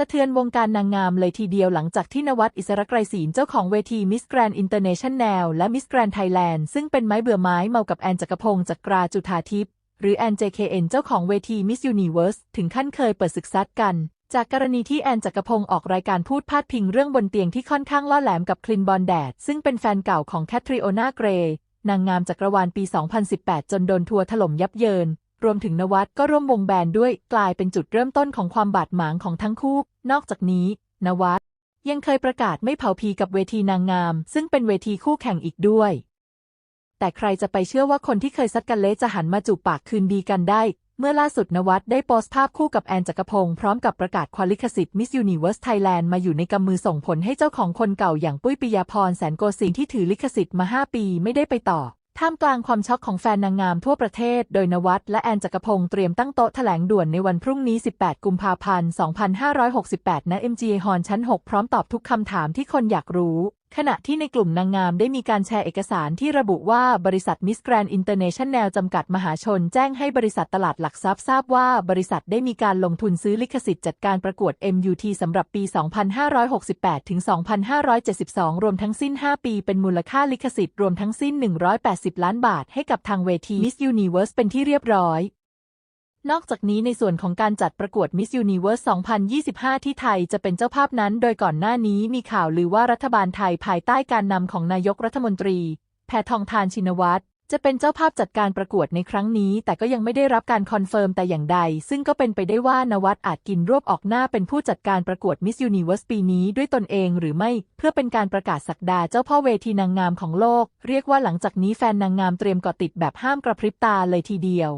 สะเทือนวงการนางงามเลยทีเดียวหลังจากที่นวัดอิสระไกรศีลเจ้าของเวทีมิสแกรน n ์อินเตอร์เนชั่นแนลและมิสแกรน n ์ไทยแลนด์ซึ่งเป็นไม้เบื่อไม้เมากับแอนจักรพงศ์จักราจุธาทิพย์หรือแอน JKN เเจ้าของเวทีมิสยูนิเวิร์สถึงขั้นเคยเปิดศึกซัดกัน จากกรณีที่แอนจักรพงศ์ออกรายการพูดพาดพิงเรื่องบนเตียงที่ค่อนข้างล่อแหลมกับคลินบอลแดดซึ่งเป็นแฟนเก่าของแคทริโอนาเกรย์นางงามจักรวาลปี 2018 จนโดนทัวร์ถล่มยับเยิน รวมถึงนวัดก็ร่วมวงแบนด้วยกลายเป็นจุดเริ่มต้นของความบาดหมางของทั้งคู่ นอกจากนี้ นวัดยังเคยประกาศไม่เผาพีกับเวทีนางงาม ซึ่งเป็นเวทีคู่แข่งอีกด้วย แต่ใครจะไปเชื่อว่าคนที่เคยซัดกันเละจะหันมาจูบปากคืนดีกันได้ เมื่อล่าสุดนวัดได้โพสต์ภาพคู่กับแอนจักรพงศ์พร้อมกับประกาศควาลิขสิทธิ์ Miss Universe Thailand มาอยู่ในกำมือส่งผลให้เจ้าของคนเก่าอย่างปุ้ยปิยาพรแสนโกสินทร์ที่ถือลิขสิทธิ์มา 5 ปีไม่ได้ไปต่อ ท่ามกลางความช็อกของแฟนนางงามทั่วประเทศ โดยนวัดและแอนจักรพงศ์เตรียมตั้งโต๊ะแถลงด่วนในวันพรุ่งนี้ 18 กุมภาพันธ์ 2568 ณ MGA Hall ชั้น 6 พร้อมตอบทุกคำถามที่คนอยากรู้ ขณะที่ในกลุ่มนางงามได้มีการแชร์เอกสารที่ระบุว่าบริษัทมิสแกรน n ์อินเตอร์เนชั่นแนลจำกัดมหาชนแจ้งให้บริษัทตลาดหลักทรัพย์ทราบว่าบริษัทได้มีการลงทุนซื้อลิขสิทธิ์จัดการประกวด MUT สำหรับปี 2568 ถึง 2572 รวมทั้งสิ้น 5 ปี เป็นมูลค่าลิขสิทธิ์รวมทั้งสิ้น 180 ล้านบาทให้กับทางเวที Miss Universe เป็นที่เรียบร้อย นอกจากนี้ในส่วนของการจัดประกวด Miss Universe 2025 ที่ไทยจะเป็นเจ้าภาพนั้น โดยก่อนหน้านี้มีข่าวลือว่ารัฐบาลไทยภายใต้การนำของนายกรัฐมนตรี แพทองทานชินวัตรจะเป็นเจ้าภาพจัดการประกวดในครั้งนี้ แต่ก็ยังไม่ได้รับการคอนเฟิร์มแต่อย่างใด ซึ่งก็เป็นไปได้ว่านวัดอาจกินรวบออกหน้าเป็นผู้จัดการประกวด Miss Universe ปีนี้ด้วยตนเองหรือไม่ เพื่อเป็นการประกาศสักดาเจ้าพ่อเวทีนางงามของโลก เรียกว่าหลังจากนี้แฟนนางงามเตรียมเกาะติดแบบห้ามกระพริบตาเลยทีเดียว